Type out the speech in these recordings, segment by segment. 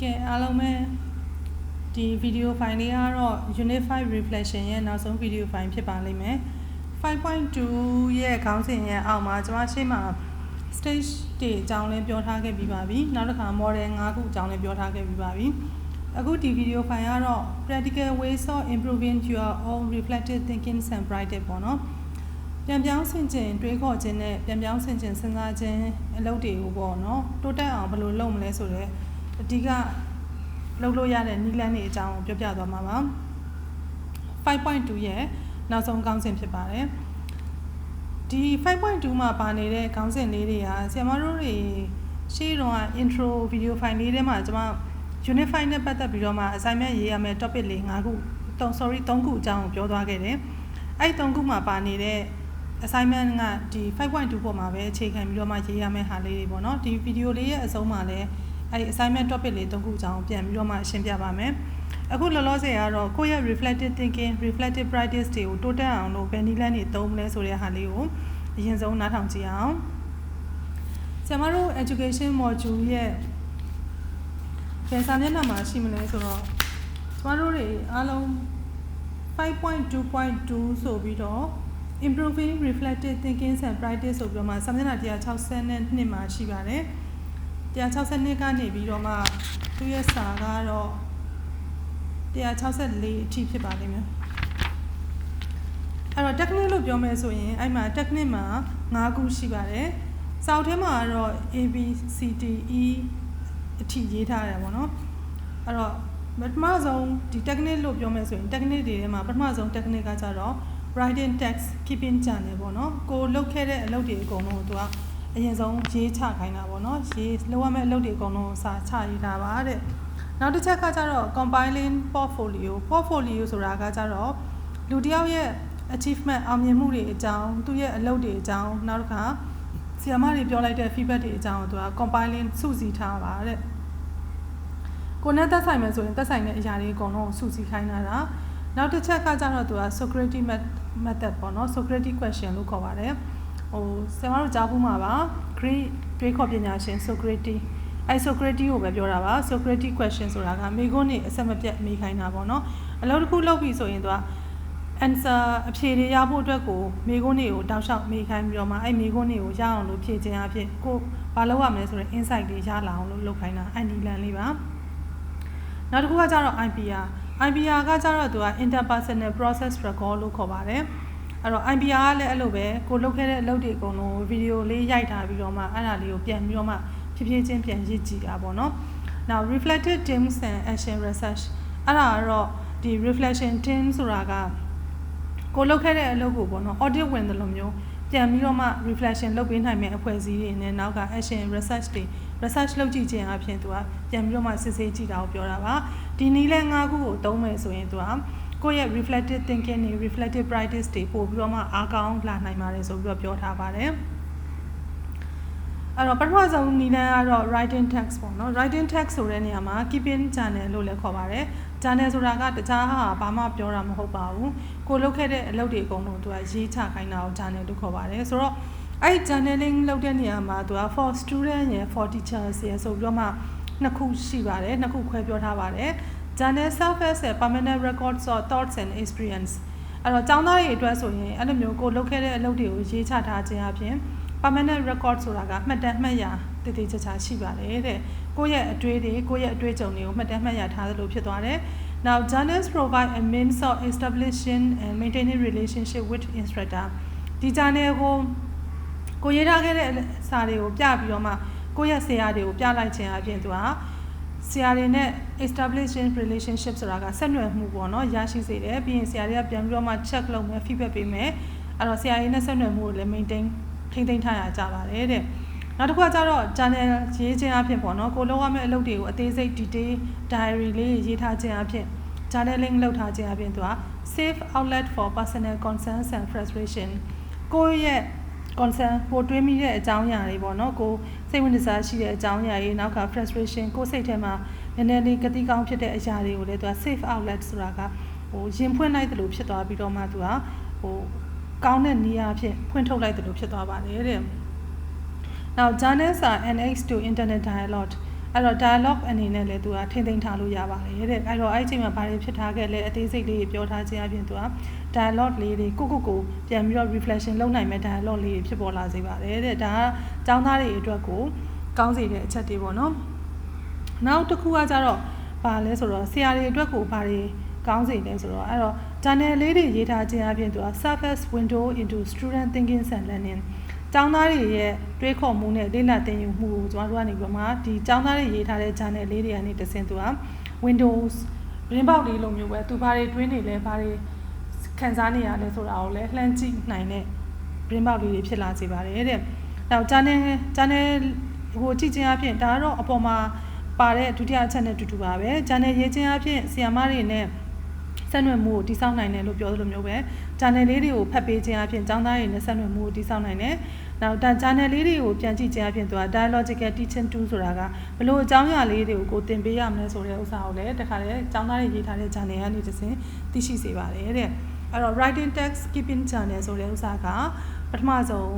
ကဲအားလုံးပဲဒီ video file လေးကတော့ unit 5 reflection ရဲ့နောက်ဆုံး video file ဖြစ်ပါလိမ့်မယ်5.2ရဲ့ခေါင်းစဉ်ရဲ့အောက်မှာကျွန်မရှေ့မှာ stage တွေအကြောင်းလည်းပြောထားခဲ့ပြီးပါပြီနောက်တစ်ခါ model 5ခုအကြောင်းလည်းပြောထားခဲ့ပြီးပါပြီအခုဒီ video file ကတော့ practical ways of improving your own reflective thinking and practice ပေါ့နော်ပြန်ပြောင်းဆင်ခြင်တွေးခေါ်ခြင်းနဲ့ပြန်ပြောင်းဆင်ခြင်စဉ်းစားခြင်းအလုပ်တွေကိုပေါ့နော်တိုးတက်အောင်ဘယ်လိုလုပ်မလဲဆိုတော့ အဓိကလုပ်လို့ရတဲ့နည်းလမ်းတွေအကြောင်းပြောပြသွားမှာပါ5.2ရဲ့နောက်ဆုံးကောင်းစဉ်ဖြစ်ပါတယ်ဒီ5.2မှာပါနေတဲ့ခေါင်းစဉ်လေးတွေကဆရာမတို့တွေရှေ့တုန်းက intro video file လေးထဲမှာကျွန်မ unit 5နဲ့ပတ်သက်ပြီးတော့မှ assignment ရေးရမယ့် topic လေး5ခု3 sorry 3ခုအကြောင်းကိုပြောသွားခဲ့တယ်အဲ့3ခုမှာပါနေတဲ့ assignment ကဒီ5.2ပေါ်မှာပဲအခြေခံပြီးတော့မှရေးရမယ့်ဟာလေးတွေပေါ့နော်ဒီ video လေးရဲ့အဆုံးမှာလည်း အဲ့ assignment topic လေး3ခုအကြောင်းပြန်ပြီးတော့မှရှင်းပြပါမယ်အခုလောလောဆယ်ကတော့ကိုယ့်ရဲ့ reflective thinking reflective practice တွေကိုတိုးတက်အောင်လို့ဘယ်နည်းလမ်းတွေသုံးမလဲဆိုတဲ့ဟာလေးကိုအရင်ဆုံးနားထောင်ကြည့်အောင်ကျမတို့ education module ရဲ့ပြန်စာမျက်နှာမှာရှိမလဲဆိုတော့ကျမတို့တွေအားလုံး5.2.2ဆိုပြီးတော့ improving reflective thinking and practice ဆိုပြီးတော့မှစာမျက်နှာ162မှာရှိပါတယ် 162ကနေပြီးတော့မှသူ့ရဲ့စာကတော့164အထိဖြစ်ပါလိမ့်မယ်အဲ့တော့ technique လို့ပြောမယ်ဆိုရင်အဲ့မှာ technique မှာ5ခုရှိပါတယ်စာအုပ်ထဲမှာကတော့ A B C D E အထိရေးထားတယ်ပေါ့နော်အဲ့တော့ပထမဆုံးဒီ technique လို့ပြောမယ်ဆိုရင် technique တွေထဲမှာပထမဆုံး technique ကကြတော့ writing text keeping journal ပေါ့နော်ကိုလုပ်ခဲ့တဲ့အလုပ်တွေအကုန်လုံးကိုသူက အရင်ဆုံးရေးချခိုင်းတာပေါ့နော်ရေးလုပ်ရမယ့်အလုပ်တွေအကုန်လုံးစာချရေးတာပါတဲ့နောက်တစ်ချက်ကကြတော့ compiling portfolio portfolio ဆိုတာကကြတော့လူတစ်ယောက်ရဲ့ achievement အောင်မြင်မှုတွေအကြောင်းသူ့ရဲ့အလုပ်တွေအကြောင်းနောက်တစ်ခါဆီယမတွေပြောလိုက်တဲ့ feedback တွေအကြောင်းကိုသူက compiling စုစည်းထားပါတဲ့ကိုနဲ့သက်ဆိုင်မယ်ဆိုရင်သက်ဆိုင်တဲ့အရာတွေအကုန်လုံးစုစည်းခိုင်းတာတာနောက်တစ်ချက်ကကြတော့သူက Socrates method ပေါ့နော် Socrates question လို့ခေါ်ပါတယ် ဟိုဆရာမတို့ကြားဖို့မှာပါ Greek တွေးခေါ်ပညာရှင် Socrates အဲ Socrates ကိုပဲပြောတာပါ Socrates question ဆိုတာကမိခွန်းနေအဆက်မပြတ်မေးခိုင်းတာပေါ့နော်အလုပ်တစ်ခုလုပ်ပြီဆိုရင်သူက answer အဖြေတွေရဖို့အတွက်ကိုမိခွန်းတွေကိုတောက်လျှောက်မေးခိုင်းပြီးတော့မှအဲ့မိခွန်းတွေကိုရအောင်လို့ဖြည့်ခြင်းအဖြစ်ကိုဘာလုပ်ရမလဲဆိုရင် insight တွေရလာအောင်လို့လုပ်ခိုင်းတာအဲ့ဒီလန်လေးပါနောက်တစ်ခုကကြတော့ IPR IPR ကကြတော့သူက interpersonal process record လို့ခေါ်ပါတယ် အဲ့တော့ IPR ကလည်းအဲ့လိုပဲကိုလုပ်ခဲ့တဲ့အလုပ်တွေအကုန်လုံးဗီဒီယိုလေးရိုက်ထားပြီးတော့မှအဲ့ဒါလေးကိုပြန်ပြီးတော့မှဖြည်းဖြည်းချင်းပြန်ရစ်ကြည့်တာပေါ့နော်။ Now reflective themes and action research အဲ့ဒါကတော့ဒီ reflection theme ဆိုတာကကိုလုပ်ခဲ့တဲ့အလုပ်ကိုပေါ့နော် audit ဝင်တယ်လို့မျိုးပြန်ပြီးတော့မှ reflection လုပ်ပေးနိုင်မယ့်အဖွဲ့အစည်းတွေနဲ့နောက်က action research တွေ research လုပ်ကြည့်ခြင်းအပြင်သူကပြန်ပြီးတော့မှစစ်ဆေးကြည့်တာကိုပြောတာပါဒီနည်းလဲ၅ခုကိုသုံးမယ်ဆိုရင်သူက ကိုယ့်ရဲ့ reflective thinking တွေ reflective practice တွေပို့ပြီးတော့မှအားကောင်းလာနိုင်ပါတယ်ဆိုပြီးတော့ပြောထားပါတယ်အဲ့တော့ပထမဆုံးနည်းလမ်းကတော့ writing text ပေါ့နော် writing text ဆိုတဲ့နေရာမှာ keeping journal လို့လည်းခေါ်ပါတယ် journal ဆိုတာကတခြားဟာဘာမှပြောတာမဟုတ်ပါဘူးကိုလုပ်ခဲ့တဲ့အလုပ်တွေအကုန်လုံးသူကရေးချခိုင်းတာကို journal လို့ခေါ်ပါတယ်ဆိုတော့အဲ့ journaling လုပ်တဲ့နေရာမှာသူက for student ရယ် for teachers ရယ်ဆိုပြီးတော့မှနှစ်ခုရှိပါတယ်နှစ်ခုခွဲပြောထားပါတယ် journal self as a permanent records of thoughts and experience အဲ့တော့ကျောင်းသားတွေအတွက်ဆိုရင်အဲ့လိုမျိုးကိုလုပ်ခဲ့တဲ့အလုပ်တွေကိုရေးချထားခြင်းအပြင် permanent record ဆိုတာကမှတ်တမ်းမှတ်ရာတည်တည်ချာချာရှိပါတယ်တဲ့ကိုယ့်ရဲ့အတွေ့တွေကိုယ့်ရဲ့အတွေ့အကြုံတွေကိုမှတ်တမ်းမှတ်ရာထားသလိုဖြစ်သွားတယ် Now journals provide a means of establishing and maintaining relationship with instructor ဒီ journal ကိုကိုရေးထားခဲ့တဲ့စာတွေကိုပြပြီးတော့မှကိုယ့်ရဲ့ဆရာတွေကိုပြလိုက်ခြင်းအပြင်သူက ဆရာတွေနဲ့ establishing relationship ဆိုတာကဆက်နွယ်မှုပေါ့နော်ရရှိစေတယ်ပြီးရင်ဆရာတွေကပြန်ပြီးတော့မှ check လုပ်မယ် feedback ပေးမယ်အဲ့တော့ဆရာတွေနဲ့ဆက်နွယ်မှုကိုလည်း maintain ထိမ့်သိမ်းထားရကြပါတယ်တဲ့နောက်တစ်ခုကကျတော့ journal ရေးခြင်းအဖြစ်ပေါ့နော်ကိုလုံးရမယ့်အလုပ်တွေကိုအသေးစိတ် detail diary လေးရေးထားခြင်းအဖြစ် journaling လုပ်ထားခြင်းအပြင်သူက safe outlet for personal concerns and frustration ကိုယ့်ရဲ့ concern ပိုတွေးမိတဲ့အကြောင်းအရာတွေပေါ့နော်ကိုစိတ်ဝင်စားရှိတဲ့အကြောင်းအရာတွေနောက်က frustration ကိုစိတ်ထဲမှာနည်းနည်းလေးကတိကောင်းဖြစ်တဲ့အရာတွေကိုလည်းသူက safe outlet ဆိုတာကဟိုရင်ဖွင့်လိုက်တယ်လို့ဖြစ်သွားပြီးတော့မှသူကဟိုကောင်းတဲ့နေရာအဖြစ်ဖွင့်ထုတ်လိုက်တယ်လို့ဖြစ်သွားပါတယ်တဲ့ Now journals are an aid to internet dialogue အဲ့တော့ dialogue အနေနဲ့လည်းသူကထိမ့်သိမ်းထားလို့ရပါတယ်တဲ့အဲ့တော့အဲ့ဒီအချိန်မှာဘာတွေဖြစ်ထားခဲ့လဲအသေးစိတ်လေးပြောထားခြင်းအပြင်သူက dialogue လေးတွေကိုကိုကိုပြန်ပြီးတော့ reflection လုပ်နိုင်မဲ့ dialogue လေးတွေဖြစ်ပေါ်လာစေပါတယ်တဲ့ဒါကចောင်းသားတွေအတွက်ကိုကောင်းစေတဲ့အချက်တွေပေါ့နော်နောက်တစ်ခုကကြတော့ဘာလဲဆိုတော့ဆရာတွေအတွက်ကိုဘာတွေကောင်းစေလဲဆိုတော့အဲ့တော့ channel လေးတွေရေးထားခြင်းအပြင်သူက surface window into student thinking and learning ကျောင်းသားတွေရဲ့တွေးခေါ်မှုနဲ့လေ့လာသင်ယူမှုကိုကျွန်တော်တို့ကနေပြီးတော့မှဒီကျောင်းသားတွေရေးထားတဲ့ channel လေးတွေကနေတဆင့်သူက Windows ရင်းပေါက်လေးလိုမျိုးပဲသူဘာတွေတွင်းနေလဲဘာတွေခံစားနေရလဲဆိုတာကိုလည်းလှမ်းကြည့်နိုင်တဲ့ရင်းပေါက်လေးတွေဖြစ်လာစေပါတယ်တဲ့။နောက် channel channel ဟိုကြည့်ခြင်းအပြင်ဒါကတော့အပေါ်မှာပါတဲ့ဒုတိယအချက်နဲ့တူတူပါပဲ။ channel ရေးခြင်းအပြင်ဆီယာမတွေနဲ့ဆက်နွယ်မှုကိုတိစောက်နိုင်တယ်လို့ပြောသလိုမျိုးပဲ channel လေးတွေကိုဖတ်ပေးခြင်းအပြင်ကျောင်းသားတွေနဲ့ဆက်နွယ်မှုကိုတိစောက်နိုင်တယ်။ နောက်ဒါ channel လေးတွေကိုပြန်ကြည့်ခြင်းအပြင်သူက dialogical teaching tool ဆိုတာကဘလို့အကြောင်းအရာလေးတွေကိုကိုသင်ပေးရမလဲဆိုတဲ့ဥစ္စာကိုလည်းတခါလေကျောင်းသားတွေရေးထားတဲ့ channel ကနေတစ်စင်သိရှိစေပါတယ်တဲ့။အဲ့တော့ writing text keeping channel ဆိုတဲ့ဥစ္စာကပထမဆုံး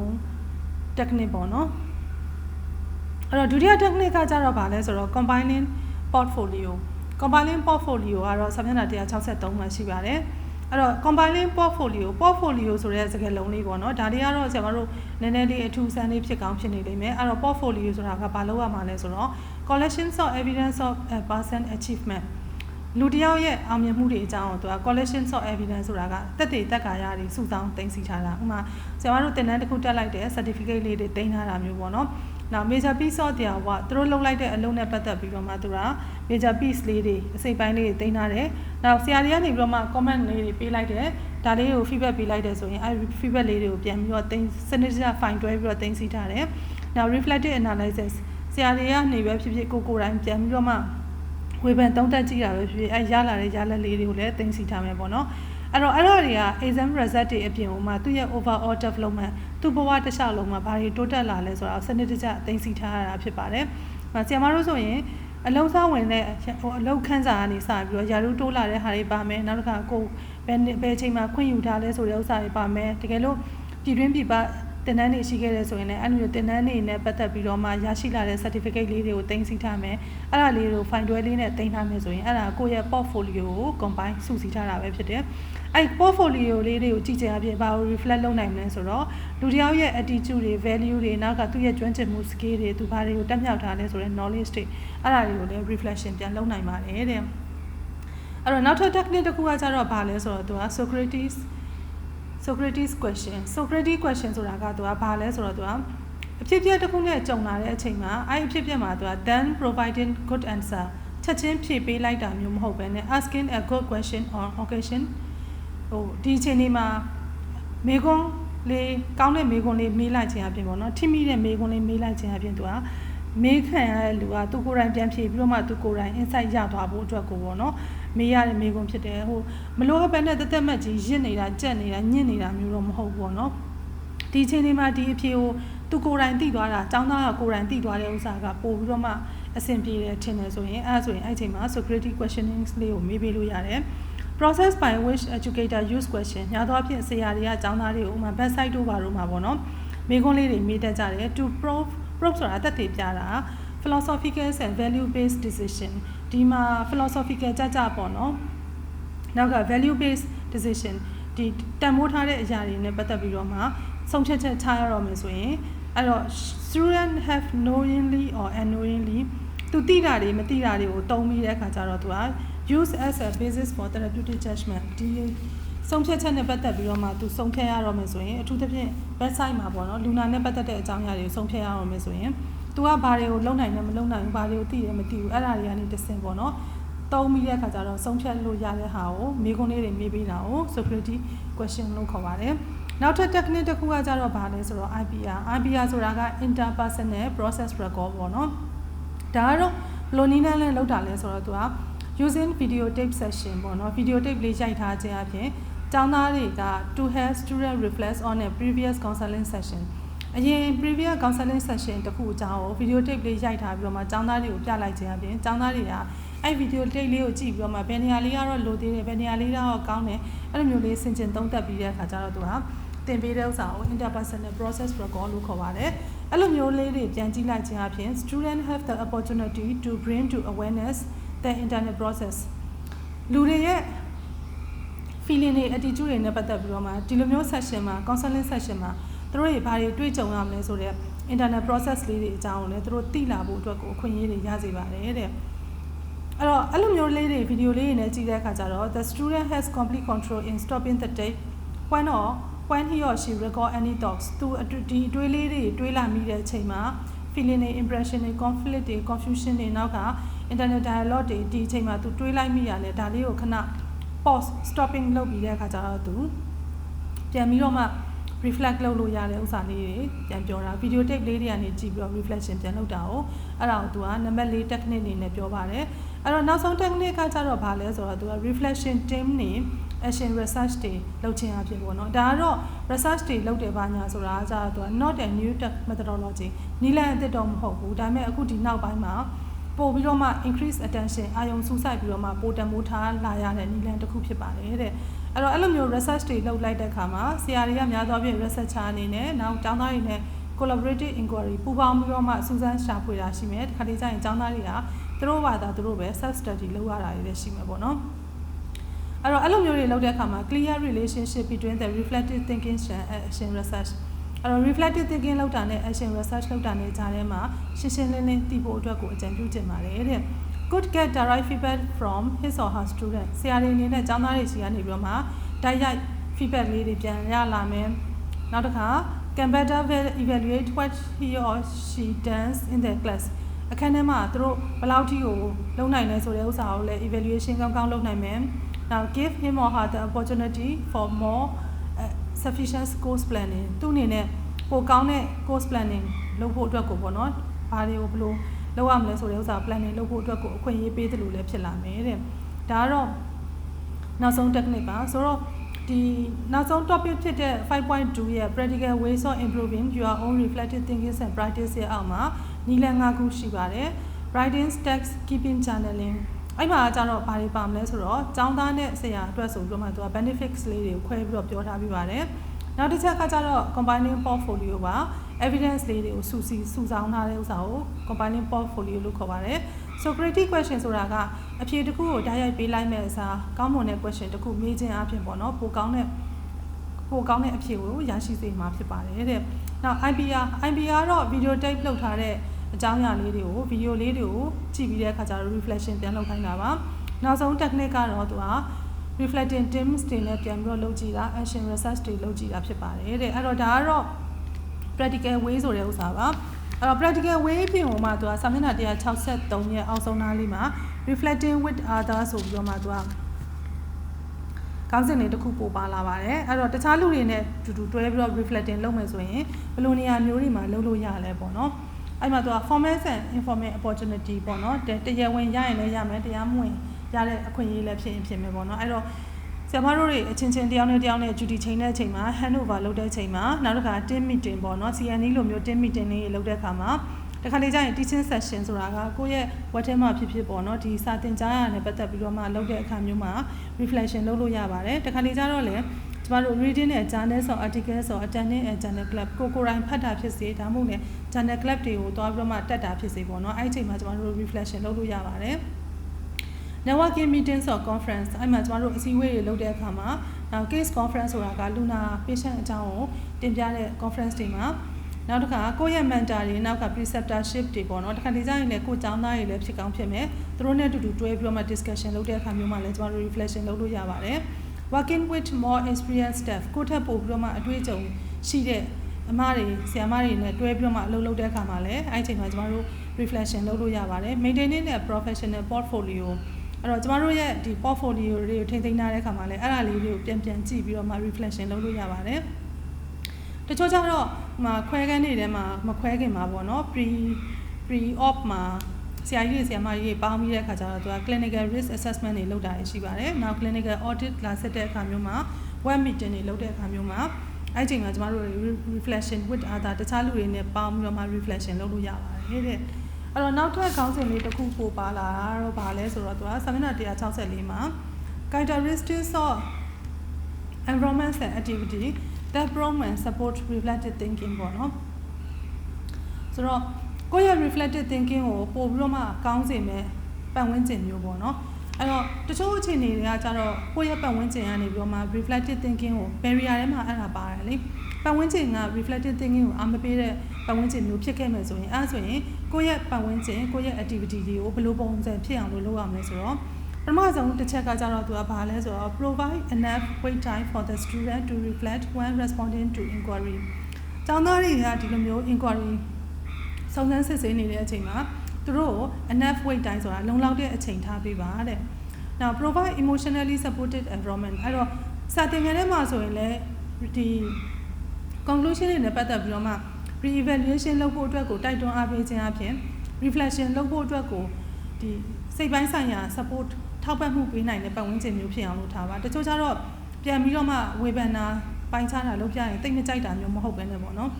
technique ပေါ့နော်။အဲ့တော့ဒုတိယ technique ကကြတော့ဗာလဲဆိုတော့ combining portfolio compiling portfolio ကတော့စာမျက်နှာ163မှာရှိပါတယ် အဲ့တော့ compiling portfolio portfolio ဆိုတဲ့စကားလုံးလေးပေါ့နော်ဒါတွေကတော့ကျွန်တော်တို့နည်းနည်းလေးအထူးဆန်းလေးဖြစ်ကောင်းဖြစ်နေလိမ့်မယ်အဲ့တော့ portfolio ဆိုတာကဘာလို့ရမှာလဲဆိုတော့ collections of evidence of a person achievement လူတယောက်ရဲ့အောင်မြင်မှုတွေအကြောင်းကိုသူက collections of evidence ဆိုတာကတက်တည်တက်ကာရတွေစုဆောင်းတင်စီထားတာဥပမာကျွန်တော်တို့တင်တန်းတစ်ခုတက်လိုက်တဲ့ certificate လေးတွေတင်ထားတာမျိုးပေါ့နော် နောက် major piece of their work သူတို့လုပ်လိုက်တဲ့အလုပ်နဲ့ပတ်သက်ပြီးတော့မှသူက major piece လေးတွေအစိပ်ပိုင်းလေးတွေတင်ထားတယ်။နောက်ဆရာတွေကနေပြီးတော့မှ comment လေးတွေပေးလိုက်တယ်။ဒါလေးကို feedback ပေးလိုက်တယ်ဆိုရင်အဲ feedback လေးတွေကိုပြန်ပြီးတော့တင်စနစ်တကျ fine တွဲပြီးတော့တင်စီထားတယ်။နောက် reflective analysis ဆရာတွေကနေပဲဖြစ်ဖြစ်ကိုကိုယ်တိုင်ပြန်ပြီးတော့မှဝေဖန်သုံးသပ်ကြည့်တာပဲဖြစ်ဖြစ်အဲရလာတဲ့ရလက်လေးတွေကိုလည်းတင်စီထားမယ်ပေါ့နော်။ အဲ့တော့အဲ့ဒါတွေက exam result တွေအပြင်ဟိုမှာသူ့ရဲ့ overall development သူ့ဘဝတစ်ခြားလုံးမှာဘာတွေတိုးတက်လာလဲဆိုတာစနစ်တကျသိသိထားရတာဖြစ်ပါတယ်။ဆရာမတို့ဆိုရင်အလုံးစားဝင်တဲ့ဟိုအလုံးခန်းစာကနေစပြီးတော့ယာရုတိုးလာတဲ့ဟာတွေပါမယ်နောက်တစ်ခါကိုဘယ်ဘယ်ချိန်မှာခွင့်ယူထားလဲဆိုတဲ့ဥစ္စာတွေပါမယ်တကယ်လို့ပြည်တွင်းပြည်ပ တင်တန်းတွေရှိခဲ့တယ်ဆိုရင်လည်းအဲ့လိုတင်တန်းတွေနဲ့ပတ်သက်ပြီးတော့မှရရှိလာတဲ့ certificate လေးတွေကိုတင်စီထားမယ်အဲ့ဒါလေးတွေကို file တွဲလေးနဲ့တင်ထားမယ်ဆိုရင်အဲ့ဒါကိုယ့်ရဲ့ portfolio ကို combine စုစည်းထားတာပဲဖြစ်တယ်အဲ့ portfolio လေးတွေကိုကြည့်ကြအပြင်ဘာကို reflect လုပ်နိုင်မလဲဆိုတော့လူတစ်ယောက်ရဲ့ attitude တွေ value တွေနောက်ကသူ့ရဲ့ကျွမ်းကျင်မှု skill တွေသူဘာတွေကိုတက်မြောက်ထားလဲဆိုတဲ့ knowledge တွေအဲ့ဒါတွေကိုလည်း reflection ပြန်လုပ်နိုင်ပါတယ်တဲ့အဲ့တော့နောက်ထပ် technique တစ်ခုကကျတော့ဘာလဲဆိုတော့သူက Socrates Socrates question Socrates question ဆိုတာကသူကဘာလဲဆိုတော့သူကအဖြစ်ပြက်တစ်ခုနဲ့ကြုံလာတဲ့အချိန်မှာအဲ့အဖြစ်ပြက်မှာသူက then providing good answer ချက်ချင်းဖြေပေးလိုက်တာမျိုးမဟုတ်ဘဲနဲ့ asking a good question on occasion ဟိုဒီအချိန်လေးမှာမေကွန်းလေးကောင်းတဲ့မေကွန်းလေးမေးလိုက်ခြင်းအပြင်ပေါ့နော်ထိမိတဲ့မေကွန်းလေးမေးလိုက်ခြင်းအပြင်သူကမေးခံရတဲ့လူကသူကိုယ်တိုင်ပြန်ဖြေပြီးတော့မှသူကိုယ်တိုင် insight ရသွားဖို့အတွက်ကိုပေါ့နော် မေးရတဲ့မေကွန်းဖြစ်တယ်ဟိုမလို့အပန်းနဲ့တက်တက်မှတ်ကြီးရစ်နေတာကြက်နေတာညစ်နေတာမျိုးတော့မဟုတ်ဘူးပေါ့နော်ဒီအချိန်လေးမှာဒီအဖြေကိုသူကိုယ်တိုင်သိသွားတာចောင်းသားကကိုယ်တိုင်သိသွားတဲ့ဥစ္စာကပို့ပြီးတော့မှအဆင်ပြေတယ်ထင်တယ်ဆိုရင်အဲဆိုရင်အဲ့ချိန်မှာ Socratic questioning လေးကိုမေးပေးလို့ရတယ် process by which educator use question ညာတော့ဖြင့်ဆရာတွေကကျောင်းသားတွေကိုဥမာ website တို့ဘာတို့မှာပေါ့နော်မိခွန်းလေးတွေမေးတတ်ကြတယ် to prove prove ဆိုတာအသက်တွေပြတာ philosophical and value based decision ဒီမှာ philosophical ကြကြပေါ့နော်နောက်က value based decision ဒီတန်ဖိုးထားတဲ့အရာတွေနဲ့ပတ်သက်ပြီးတော့မှဆုံးဖြတ်ချက်ချရတော့မယ်ဆိုရင်အဲ့တော့ student have knowingly or unknowingly သူသိတာတွေမသိတာတွေကိုတုံးပြီးတဲ့အခါကျတော့သူက use as a basis for therapeutic judgment ဒီဆုံးဖြတ်ချက်နဲ့ပတ်သက်ပြီးတော့မှသူဆုံးဖြတ်ရတော့မယ်ဆိုရင်အထူးသဖြင့် website မှာပေါ့နော်လူနာနဲ့ပတ်သက်တဲ့အကြောင်းအရာတွေကိုဆုံးဖြတ်ရတော့မယ်ဆိုရင် သူကဘာတွေကိုလုံနိုင်တယ်မလုံနိုင်ဘူးဘာတွေကိုသိတယ်မသိဘူးအဲ့ဒါတွေကနေတဆင်ပေါ့နော်တုံးပြီးတဲ့အခါကျတော့ဆုံးဖြတ်လို့ရတဲ့ဟာကိုမိခွန်းလေးတွေမေးပေးတာကို Socrates question လို့ခေါ်ပါတယ်နောက်ထပ် technique တစ်ခုကကြတော့ဗာလဲဆိုတော့ IPR IPR ဆိုတာက interpersonal process record ပေါ့နော်ဒါကတော့ဘယ်လိုနည်းနဲ့လဲလောက်တာလဲဆိုတော့သူက using video tape session ပေါ့နော် video tape လေးရိုက်ထားခြင်းအပြင်ကျောင်းသားတွေက to have student reflect on a previous counseling session အရင် previous counseling session တခုအကြောင်းကို video tape လေးရိုက်ထားပြီးတော့မှကျောင်းသားတွေကိုပြလိုက်ခြင်းအပြင်ကျောင်းသားတွေကအဲ့ video tape လေးကိုကြည့်ပြီးတော့မှဘယ်နေရာလေးကတော့လိုသေးတယ်ဘယ်နေရာလေးတော့ကောင်းတယ်အဲ့လိုမျိုးလေးဆင်ခြင်သုံးသပ်ပြီးတဲ့အခါကျတော့သူကသင်ပေးတဲ့ဥစ္စာကို interpersonal process record လို့ခေါ်ပါတယ်အဲ့လိုမျိုးလေးတွေပြန်ကြည့်လိုက်ခြင်းအပြင် student have the opportunity to bring to awareness the internet process လူတွေရဲ့ feeling တွေ attitude တွေနဲ့ပတ်သက်ပြီးတော့မှဒီလိုမျိုး session မှာ counseling session မှာ သူတို့တွေဘာတွေတွေ့ကြုံရမလဲဆိုတော့ internet process လေးတွေအကြောင်းကိုလည်းသူတို့သိလာဖို့အတွက်ကိုအခွင့်အရေးတွေရစေပါတယ်တဲ့အဲ့တော့အဲ့လိုမျိုးလေးတွေဗီဒီယိုလေးတွေနဲ့ကြည့်တဲ့အခါကျတော့ the student has complete control in stopping the tape when or when he or she record any thoughts သူဒီအတွေးလေးတွေတွေးလာမိတဲ့အချိန်မှာ feeling တွေ impression တွေ conflict တွေ confusion တွေနောက်က internet dialogue တွေဒီအချိန်မှာသူတွေးလိုက်မိရတယ်ဒါလေးကိုခဏ pause stopping လုပ်ပြီးတဲ့အခါကျတော့သူပြန်ပြီးတော့မှ reflect လုပ်လို့ရတဲ့ဥစ္စာလေးတွေပြန်ပြောတာ video tape လေးတွေကနေကြည့်ပြီးတော့ reflection ပြန်လုပ်တာကိုအဲ့ဒါကိုသူကနံပါတ်၄ technique အနေနဲ့ပြောပါတယ်အဲ့တော့နောက်ဆုံး technique ကကျတော့ဘာလဲဆိုတော့သူက reflection team နေ action research တွေလုပ်ခြင်းအဖြစ်ပေါ့နော်ဒါကတော့ research တွေလုပ်တယ်ဘာညာဆိုတာကကျတော့သူက not a new methodology နီးလန်းအသစ်တော့မဟုတ်ဘူးဒါပေမဲ့အခုဒီနောက်ပိုင်းမှာပို့ပြီးတော့မှ increase attention အာယုံစူးစိုက်ပြီးတော့မှပိုတန်မိုးထားလာရတဲ့နည်းလမ်းတစ်ခုဖြစ်ပါတယ်တဲ့ အဲ့တော့အဲ့လိုမျိုး research တွေလုပ်လိုက်တဲ့အခါမှာဆရာတွေကများသောအားဖြင့် researcher အနေနဲ့နောက်ကျောင်းသားတွေနဲ့ collaborative inquiry ပူးပေါင်းပြီးတော့မှစူးစမ်းရှာဖွေတာရှိမယ်တခါတလေကျရင်ကျောင်းသားတွေကသူတို့ဘာသာသူတို့ပဲ self study လုပ်ရတာတွေလည်းရှိမှာပေါ့နော်အဲ့တော့အဲ့လိုမျိုးတွေလုပ်တဲ့အခါမှာ clear relationship between the reflective thinking and action research အဲ့တော့ reflective thinking လောက်တာနဲ့ action research လောက်တာနဲ့ကြားထဲမှာရှင်းရှင်းလင်းလင်းသိဖို့အတွက်ကိုအကြံပြုချင်ပါတယ်တဲ့ could get direct feedback from his or her student ဆရာတွေအနေနဲ့ကျောင်းသားတွေစီကနေပြီးတော့မှတိုက်ရိုက် feedback လေးတွေပြန်ရလာမယ်နောက်တစ်ခါ can better evaluate what he or she does in the class အခန်းထဲမှာသူတို့ဘယ်လောက်ထိကိုလုံနိုင်လဲဆိုတဲ့ဥစ္စာကိုလည်း evaluation ကောင်းကောင်းလုပ်နိုင်မယ် now give him or her the opportunity for more uh, sufficient course planning သူ့အနေနဲ့ပိုကောင်းတဲ့ course planning လုပ်ဖို့အတွက်ကိုပေါ့နော်ဘာတွေကိုဘယ်လို လုပ်ရမလဲဆိုတဲ့ဥစ္စာ planning လုပ်ဖို့အတွက်ကိုအခွင့်အရေးပေးတယ်လို့လည်းဖြစ်လာမယ်တဲ့ဒါကတော့နောက်ဆုံး technique ပါဆိုတော့ဒီနောက်ဆုံး topic ဖြစ်တဲ့5.2ရဲ့ practical ways of improving your own reflective thinking and practice ရဲ့အောက်မှာနီလန်၅ခုရှိပါတယ် writing text keeping journaling အဲ့မှာကျတော့ဘာတွေပါမလဲဆိုတော့ចောင်းသားနဲ့ဆရာအတွက်ဆိုပြီးတော့မှသူက benefits လေးတွေကိုခွဲပြီးတော့ပြောထားပြပါတယ်နောက်တစ်ချက်ကကျတော့ combining portfolio ပါ evidence လေးတွေကိုစုစည်းစုဆောင်းထားတဲ့ဥစ္စာကို combining portfolio လို့ခေါ်ပါတယ် so creative question ဆိုတာကအဖြေတစ်ခုကိုဓာတ်ရိုက်ပေးလိုက်မဲ့အစားကောင်းမွန်တဲ့ question တစ်ခုမေးခြင်းအပြင်ပေါ့နော်ပိုကောင်းတဲ့ပိုကောင်းတဲ့အဖြေကိုရရှိစေမှာဖြစ်ပါတယ်တဲ့နောက် IPR IPR တော့ video tape လုပ်ထားတဲ့အကြောင်းအရာလေးတွေကိုဗီဒီယိုလေးတွေကိုကြည့်ပြီးတဲ့အခါကျတော့ reflection ပြန်လုပ်ခိုင်းတာပါနောက်ဆုံး technique ကတော့သူက reflecting teams တွေနဲ့ပြန်ပြီးတော့လုပ်ကြည့်တာ action research တွေလုပ်ကြည့်တာဖြစ်ပါတယ်တဲ့အဲ့တော့ဒါကတော့ practical way ဆိုတဲ့ဥစ္စာပါအဲ့တော့ practical way ပြင်ဟိုမှာသူကစာမျက်နှာ163ရဲ့အောက်ဆုံးနားလေးမှာ reflecting with other ဆိုပြီးတော့မှသူကကောင်းစဉ်တွေတစ်ခုပို့ပါလာပါတယ်အဲ့တော့တခြားလူတွေနဲ့တူတူတွဲပြီးတော့ reflecting လုပ်မယ်ဆိုရင်ဘယ်လိုနေရာမျိုးတွေမှာလုပ်လို့ရလဲပေါ့နော်အဲ့မှာသူက formal and informal opportunity ပေါ့နော်တရားဝင်ရရင်လည်းရမယ်တရားမဝင်ရတဲ့အခွင့်အရေးလည်းဖြစ်ရင်ဖြစ်မယ်ပေါ့နော်အဲ့တော့ ဆရာမတို့တွေအချင်းချင်းတယောက်နဲ့တယောက်နဲ့ duty ချိန်တဲ့အချိန်မှာ handover လုပ်တဲ့အချိန်မှာနောက်တစ်ခါ team meeting ပေါ့နော် CNE လိုမျိုး team meeting လေးလုပ်တဲ့အခါမှာတခါလေကျရင် teaching session ဆိုတာကကိုယ့်ရဲ့ what ထဲမှာဖြစ်ဖြစ်ပေါ့နော်ဒီစာသင်ကြားရတဲ့ပတ်သက်ပြီးတော့မှလုပ်တဲ့အခါမျိုးမှာ reflection လုပ်လို့ရပါတယ်တခါလေကျတော့လည်းကျမတို့ reading နဲ့ journal ဆို article ဆို attending a journal club ကိုကိုယ်တိုင်ဖတ်တာဖြစ်စေဒါမှမဟုတ်လည်း journal club တွေကိုတွားပြီးတော့မှတက်တာဖြစ်စေပေါ့နော်အဲ့ဒီအချိန်မှာကျမတို့ reflection လုပ်လို့ရပါတယ် networking meetings or conference အဲ့မှာကျမတို့အစည်းအဝေးတွေလုပ်တဲ့အခါမှာနောက် case conference ဆိုတာကလူနာ patient အကြောင်းကိုတင်ပြတဲ့ conference တွေမှာနောက်တစ်ခါကိုယ့်ရဲ့ mentor တွေနောက်က preceptorship တွေပေါ့နော်တခါတလေကျရင်လည်းကိုယ်ကျောင်းသားတွေလည်းဖြစ်ကောင်းဖြစ်မယ်သူတို့နဲ့အတူတူတွဲပြီးတော့မှ discussion လုပ်တဲ့အခါမျိုးမှာလည်းကျမတို့ reflection လုပ်လို့ရပါတယ် working with more experienced staff ကိုယ့်ထက်ပိုပြီးတော့မှအတွေ့အကြုံရှိတဲ့အမတွေဆရာမတွေနဲ့တွဲပြီးတော့မှအလုပ်လုပ်တဲ့အခါမှာလည်းအဲ့ဒီအချိန်မှာကျမတို့ reflection လုပ်လို့ရပါတယ် maintaining တဲ့ professional portfolio အဲ့တော့ကျမတို့ရဲ့ဒီ portfolio တွေကိုထိမ့်သိမ်းထားတဲ့အခါမှာလည်းအဲ့ဒါလေးတွေကိုပြန်ပြန်ကြည့်ပြီးတော့မှ reflection လုပ်လို့ရပါတယ်တချို့ကျတော့ဟိုခွဲခန်းတွေထဲမှာမခွဲခင်မှာပေါ့နော် pre pre op မှာဆရာကြီးတွေဆရာမကြီးတွေပေါင်းပြီးတဲ့အခါကျတော့သူက clinical risk assessment တွေလုပ်တာရှိပါတယ်နောက် clinical audit လာဆက်တဲ့အခါမျိုးမှာ web meeting တွေလုပ်တဲ့အခါမျိုးမှာအဲ့ဒီအချိန်မှာကျမတို့ reflection with other တခြားလူတွေနဲ့ပေါင်းပြီးတော့မှ reflection လုပ်လို့ရပါတယ်တဲ့ အဲ့တော့နောက်ထပ်ခေါင်းစဉ်လေးတစ်ခုပို့ပါလာတော့ဗာလဲဆိုတော့သူကစာမျက်နှာ164မှာ characteristics of environment and activity that promote and support reflective thinking ပေါ့နော်ဆိုတော့ကိုယ့်ရဲ့ reflective thinking ကိုပို့ပြီးတော့မှကောင်းစေမယ်ပတ်ဝန်းကျင်မျိုးပေါ့နော်အဲ့တော့တချို့အခြေအနေတွေကကြတော့ကိုယ့်ရဲ့ပတ်ဝန်းကျင်ကနေပြီးတော့မှ reflective thinking ကို barrier ထဲမှာအဲ့ဒါပါတယ်လေပတ်ဝန်းကျင်က reflective thinking ကိုအားမပေးတဲ့ပတ်ဝန်းကျင်မျိုးဖြစ်ခဲ့မယ်ဆိုရင်အဲ့ဒါဆိုရင် ကိုယ့်ရဲ့ပတ်ဝန်းကျင်ကိုယ့်ရဲ့ activity တွေကိုဘယ်လိုပုံစံဖြစ်အောင်လို့လုပ်ရမလဲဆိုတော့ပထမဆုံးတစ်ချက်ကကြတော့သူကဘာလဲဆိုတော့ provide enough wait time for the student to reflect when responding to inquiry ကျောင်းသားတွေကဒီလိုမျိုး inquiry စုံစမ်းစစ်ဆေးနေတဲ့အချိန်မှာသူတို့ကို enough wait time ဆိုတာလုံလောက်တဲ့အချိန်ထားပေးပါတဲ့။ Now provide emotionally supported environment အဲ့တော့စာသင်ခန်းထဲမှာဆိုရင်လည်းဒီ conclusion တွေနဲ့ပတ်သက်ပြီးတော့မှ re-evaluation လုပ်ဖို့အတွက်ကိုတိုက်တွန်းအားပေးခြင်းအပြင် reflection လုပ်ဖို့အတွက်ကိုဒီစိတ်ပိုင်းဆိုင်ရာ support ထောက်ပံ့မှုပေးနိုင်တဲ့ပတ်ဝန်းကျင်မျိုးဖြစ်အောင်လုပ်ထားပါတချို့ကျတော့ပြန်ပြီးတော့မှဝေဖန်တာပိုင်းခြားတာလုပ်ပြရင်တိတ်မကြိုက်တာမျိုးမဟုတ်ဘဲနဲ့ပေါ့နော်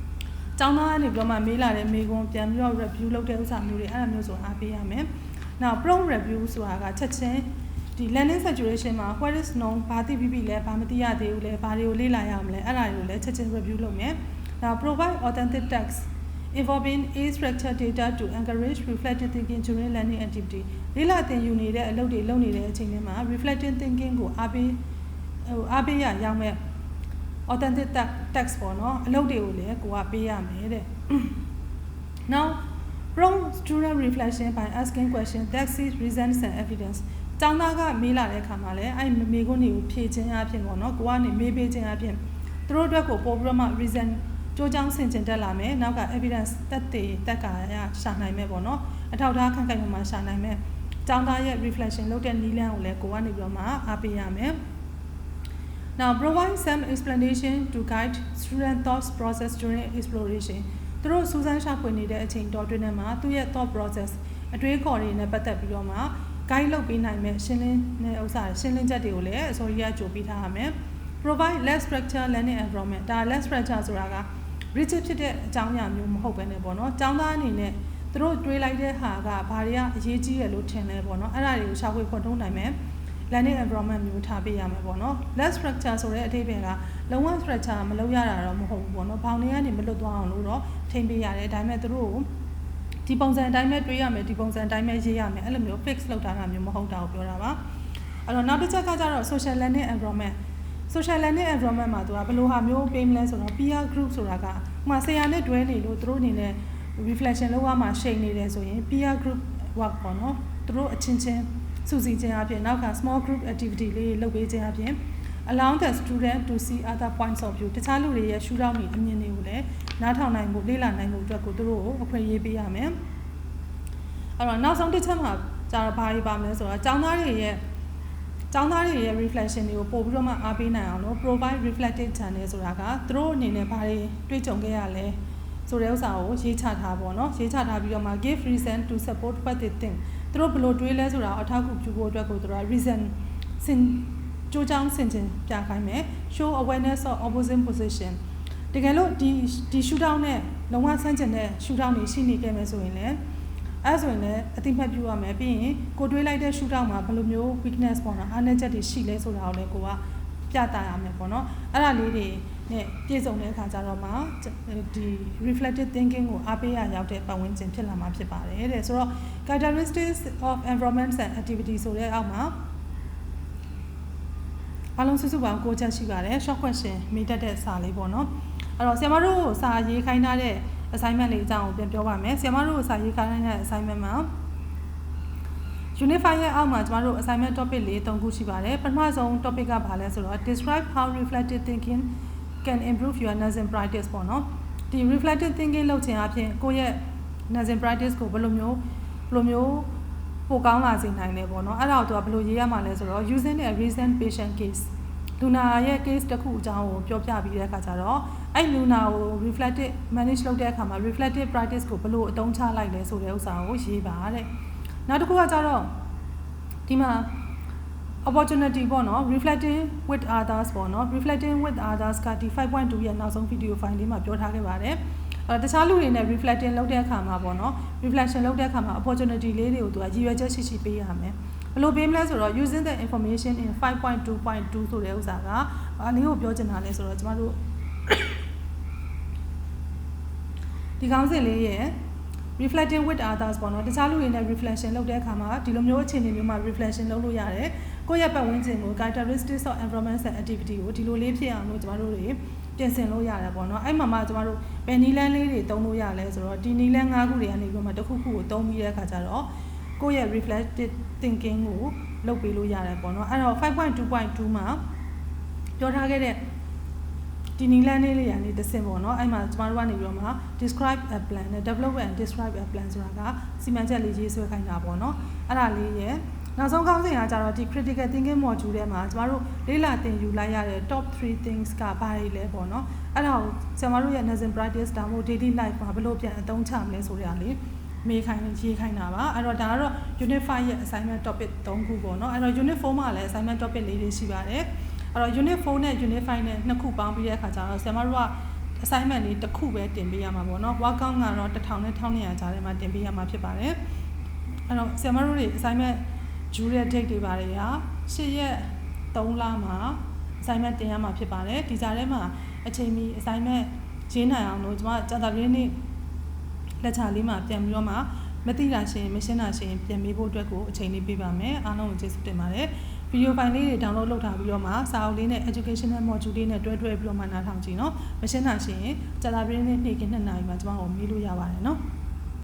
။ကျောင်းသားကနေပြီးတော့မှမေးလာတဲ့မေးခွန်းပြန်ပြီးတော့ review လုပ်တဲ့ဥစ္စာမျိုးတွေအဲ့ဒါမျိုးဆိုအားပေးရမယ်။ Now prompt review ဆိုတာကချက်ချင်းဒီ learning saturation မှာ what is known ဘာသိပြီးပြီလဲဘာမသိရသေးဘူးလဲဘာတွေကိုလေ့လာရမလဲအဲ့ဒါတွေကိုလည်းချက်ချင်း review လုပ်မယ်။ Now provide authentic text involving a structured data to encourage reflective thinking during learning activity လေ့လာသင်ယူနေတဲ့အလုပ်တွေလုပ်နေတဲ့အချိန်တွေမှာ reflective thinking ကိုအားပေးဟိုအားပေးရရောက်မဲ့ authentic text ပေါ့နော်အလုပ်တွေကိုလည်းကိုကပေးရမယ်တဲ့ now prompt student reflection by asking question that sees reasons and evidence ကျောင်းသားကမေးလာတဲ့အခါမှာလည်းအဲ့မေးခွန်းတွေကိုဖြေခြင်းအပြင်ပေါ့နော်ကိုကနေမေးပေးခြင်းအပြင်သူတို့အတွက်ကိုပို့ပြီးတော့မှ reason ကြိုးကြောင်းဆင်ခြင်တက်လာမယ်နောက်က evidence တက်တည်တက်ကာရရှာနိုင်မယ်ပေါ့နော်အထောက်အထားခံခိုင်မှုမှာရှာနိုင်မယ်ကျောင်းသားရဲ့ reflection လုပ်တဲ့နည်းလမ်းကိုလည်းကိုကနေပြီးတော့မှအားပေးရမယ် Now provide some explanation to guide student thought process during exploration သူတို့စူးစမ်းရှာဖွေနေတဲ့အချိန်တော်တွင်းထဲမှာသူ့ရဲ့ thought process အတွေးခေါ်တွေနဲ့ပတ်သက်ပြီးတော့မှ guide လုပ်ပေးနိုင်မဲ့ရှင်းလင်းတဲ့ဥစ္စာရှင်းလင်းချက်တွေကိုလည်းအစိုးရကကြိုပေးထားရမယ် provide less structure learning environment ဒါ less structure ဆိုတာက rigid ဖြစ်တဲ့အကြောင်းအရာမျိုးမဟုတ်ဘဲနဲ့ပေါ့နော်ကျောင်းသားအနေနဲ့သူတို့တွေးလိုက်တဲ့ဟာကဘာတွေကအရေးကြီးရလို့ထင်လဲပေါ့နော်အဲ့ဒါတွေကိုရှာဖွေဖော်ထုတ်နိုင်မယ် learning environment မျိုးထားပေးရမယ်ပေါ့နော် less structure ဆိုတဲ့အဓိပ္ပာယ်ကလုံးဝ structure မလုပ်ရတာတော့မဟုတ်ဘူးပေါ့နော်ဘောင်တွေကနေမလွတ်သွားအောင်လို့တော့ထိမ့်ပေးရတယ်ဒါပေမဲ့သူတို့ကိုဒီပုံစံအတိုင်းပဲတွေးရမယ်ဒီပုံစံအတိုင်းပဲရေးရမယ်အဲ့လိုမျိုး fix လုပ်ထားတာမျိုးမဟုတ်တာကိုပြောတာပါအဲ့တော့နောက်တစ်ချက်ကကျတော့ social learning environment social learning environment မှာသူကဘယ်လိုဟာမျိုးပေးမလဲဆိုတော့ peer group ဆိုတာကဥမာဆရာနဲ့တွဲနေလို့သူတို့အနေနဲ့ reflection လုပ်ရမှာရှိနေတယ်ဆိုရင် peer group work ပေါ့နော်သူတို့အချင်းချင်းစုစည်းခြင်းအပြင်နောက်က small group activity လေးလုပ်ပေးခြင်းအပြင် allow the student to see other points of view တခြားလူတွေရဲ့ရှုထောင့်တွေအမြင်တွေကိုလည်းနားထောင်နိုင်ဖို့လေ့လာနိုင်ဖို့အတွက်ကိုသူတို့ကိုအခွင့်အရေးပေးရမယ်အဲ့တော့နောက်ဆုံးတစ်ချက်မှာကျတော့ဘာတွေပါမလဲဆိုတော့ကျောင်းသားတွေရဲ့ ကျောင်းသားတွေရဲ့ reflection တွေကိုပို့ပြီးတော့မှအားပေးနိုင်အောင်လို့ provide reflective channel ဆိုတာကသူတို့အနေနဲ့ဘာတွေတွေ့ကြုံခဲ့ရလဲဆိုတဲ့ဥစ္စာကိုရေးချထားပါတော့ရေးချထားပြီးတော့မှ give reason to support what they think သူတို့ဘယ်လိုတွေးလဲဆိုတာအထောက်အကူပြုဖို့အတွက်ကိုသူတို့ reason စင်ကြိုးချောင်းဆင်ခြင်ပြခိုင်းမယ် show awareness of opposing position တကယ်လို့ဒီဒီ shootout နဲ့လုံးဝဆန့်ကျင်တဲ့ shootout တွေရှိနေခဲ့မယ်ဆိုရင်လည်း အဲဆိုရင်လည်းအတိမတ်ပြုရမယ်ပြီးရင်ကိုတွေးလိုက်တဲ့ shootout မှာဘယ်လိုမျိုး weakness ပေါ့နော်အားနည်းချက်တွေရှိလဲဆိုတာကိုလည်းကိုကပြသရမယ်ပေါ့နော်အဲ့ဒါလေးတွေနဲ့ပြည့်စုံတဲ့အခါကျတော့မှဒီ reflective thinking ကိုအားပေးရရောက်တဲ့ပတ်ဝန်းကျင်ဖြစ်လာမှာဖြစ်ပါတယ်တဲ့ဆိုတော့ characteristics of environments and activities ဆိုတဲ့အောက်မှာအလုံးစုစုပေါင်း9ချက်ရှိပါတယ် short question မိတတ်တဲ့စာလေးပေါ့နော်အဲ့တော့ဆရာမတို့စာရေးခိုင်းထားတဲ့ assignment လေးအကြောင်းကိုပြန်ပြောပါမယ်ဆရာမတို့စာရေးခိုင်းထားတဲ့ assignment မှာ Unify ရဲ့အောက်မှာကျမတို့ assignment topic လေး၃ခုရှိပါတယ်ပထမဆုံး topic ကဘာလဲဆိုတော့ describe how reflective thinking can improve your nursing practice ပေါ့နော်ဒီ reflective thinking လုပ်ခြင်းအပြင်ကိုယ့်ရဲ့ nursing practice ကိုဘယ်လိုမျိုးဘယ်လိုမျိုးပိုကောင်းလာစေနိုင်လဲပေါ့နော်အဲ့ဒါကိုသူကဘယ်လိုရေးရမှာလဲဆိုတော့ using a recent patient case လူနာရဲ့ case တစ်ခုအကြောင်းကိုပြောပြပြီးတဲ့အခါကျတော့အဲ့လူနာကို reflective manage လုပ်တဲ့အခါမှာ reflective practice ကိုဘယ်လိုအသုံးချလိုက်လဲဆိုတဲ့ဥစ္စာကိုရေးပါတဲ့နောက်တစ်ခုကကျတော့ဒီမှာ opportunity ပေါ့နော် reflecting with others ပေါ့နော် reflecting with others ကဒီ5.2ရဲ့နောက်ဆုံး video file လေးမှာပြောထားခဲ့ပါတယ်အဲတခြားလူတွေနဲ့ reflecting လုပ်တဲ့အခါမှာပေါ့နော် reflection လုပ်တဲ့အခါမှာ opportunity လေးတွေကိုသူကရည်ရွယ်ချက်ရှိရှိပေးရမယ် ဘယ်လိုပေးမလဲဆိုတော့ using the information in 5.2.2ဆိုတဲ့ဥစ္စာကဘာလေးကိုပြောချင်တာလဲဆိုတော့ကျမတို့ဒီကောင်းစဉ်လေးရဲ့ reflecting with others ပေါ့နော်တခြားလူတွေနဲ့ reflection လုပ်တဲ့အခါမှာဒီလိုမျိုးအခြေအနေမျိုးမှာ reflection လုပ်လို့ရတယ်ကိုယ့်ရဲ့ပတ်ဝန်းကျင်ကို characteristics of environment and activity ကိုဒီလိုလေးဖြစ်အောင်လို့ကျမတို့တွေပြင်ဆင်လို့ရတယ်ပေါ့နော်အဲ့မှာမှကျမတို့ဘယ်နီလန်းလေးတွေသုံးလို့ရလဲဆိုတော့ဒီနီလန်း၅ခုတွေကနေပြီးတော့မှတစ်ခုခုကိုသုံးပြီးတဲ့အခါကျတော့ ကိုယ့်ရဲ့ reflective thinking ကိုလုပ်ပေးလို့ရတယ်ပေါ့နော်အဲ့တော့5.2.2မှာပြောထားခဲ့တဲ့ဒီနီလန်းလေးလေးရာနေတစ်စင်ပေါ့နော်အဲ့မှာကျမတို့ကနေပြီးတော့မှ describe a plan နဲ့ develop and describe a plan ဆိုတာကစီမံချက်လေးရေးဆွဲခိုင်းတာပေါ့နော်အဲ့ဒါလေးရဲ့နောက်ဆုံးကောင်းစဉ်ကကြတော့ဒီ critical thinking module ထဲမှာကျမတို့လေ့လာသင်ယူလိုက်ရတဲ့ top 3 things ကဘာတွေလဲပေါ့နော်အဲ့ဒါကိုကျမတို့ရဲ့ lesson practice ဒါမှမဟုတ် daily life မှာဘယ်လိုပြန်အသုံးချမလဲဆိုတဲ့အရာလေး မေးခိုင်းရေးခိုင်းတာပါအဲ့တော့ဒါကတော့ unit 5ရဲ့ assignment topic 3ခုပေါ့နော်အဲ့တော့ unit 4မှာလည်း assignment topic လေးတွေရှိပါတယ်အဲ့တော့ unit 4နဲ့ unit 5နဲ့နှစ်ခုပေါင်းပြီးတဲ့အခါကျတော့ဆရာမတို့က assignment လေးတစ်ခုပဲတင်ပေးရမှာပေါ့နော် workout ကတော့1000နဲ့1200ကြားထဲမှာတင်ပေးရမှာဖြစ်ပါတယ်အဲ့တော့ဆရာမတို့တွေ assignment ဂျူရဲ့ date တွေပါတယ်ရာ10ရက်3လမှာ assignment တင်ရမှာဖြစ်ပါတယ်ဒီကြားထဲမှာအချိန်မီ assignment ရေးနိုင်အောင်လို့ကျွန်မကြာတာလေးနေ့ လက်ချာလေးမှာပြန်ပြီးတော့မှမသိတာရှင်မရှင်းတာရှင်ပြန်မေးဖို့အတွက်ကိုအချိန်လေးပေးပါမယ်အားလုံးကိုကျေးဇူးတင်ပါတယ်ဗီဒီယိုဖိုင်လေးတွေ download လုပ်ထားပြီးတော့မှစာအုပ်လေးနဲ့ educational module လေးနဲ့တွဲတွဲပြီးတော့မှနားထောင်ကြည့်နော်မရှင်းတာရှင်ကြာတာလေးနေ့နေ့ကနေ့နိုင်မှာကျွန်မတို့မေးလို့ရပါတယ်နော်